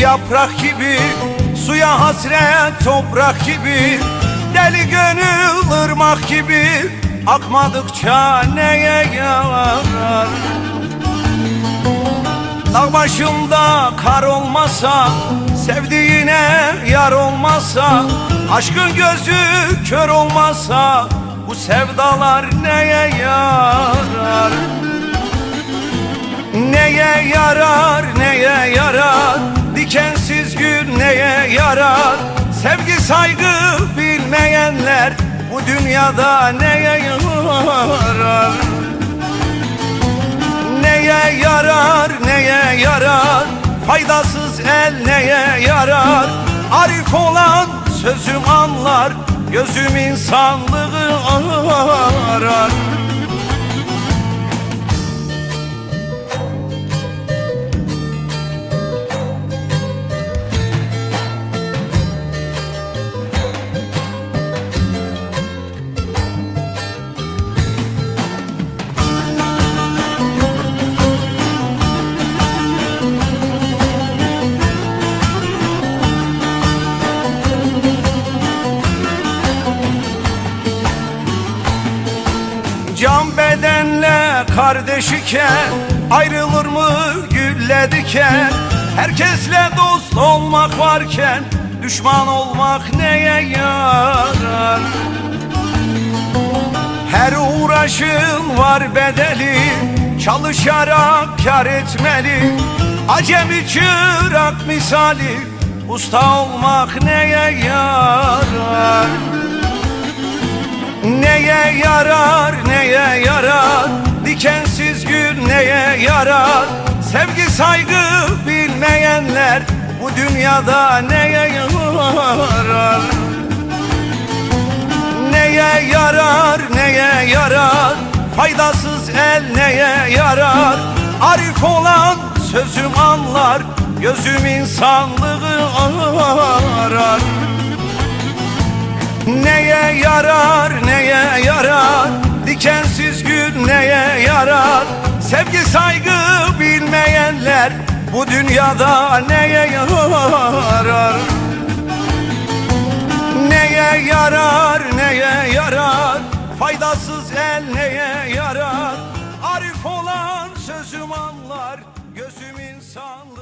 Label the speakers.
Speaker 1: yaprak gibi Suya hasret toprak gibi Deli gönül ırmak gibi Akmadıkça neye yarar? Dağ başında kar olmasa Sevdiğine yar olmasa Aşkın gözü kör olmasa Bu sevdalar neye yarar saygı bilmeyenler Bu dünyada neye yarar? Neye yarar, neye yarar? Faydasız el neye yarar? Arif olan sözüm anlar Gözüm insanlığı arar Can bedenle kardeş iken Ayrılır mı gülle diken Herkesle dost olmak varken Düşman olmak neye yarar? Her uğraşın var bedeli Çalışarak kar etmeli. Acemi çırak misali Usta olmak neye yarar Sevgi saygı bilmeyenler Bu dünyada neye yarar? Neye yarar, neye yarar? Faydasız el neye yarar? Arif olan sözüm anlar Gözüm insanlığı arar. Neye yarar, neye yarar? Dikensiz gül neye yarar? Sevgi saygı bu dünyada neye yarar? Neye yarar neye yarar? Faydasız el neye yarar? Arif olan sözüm anlar Gözüm insan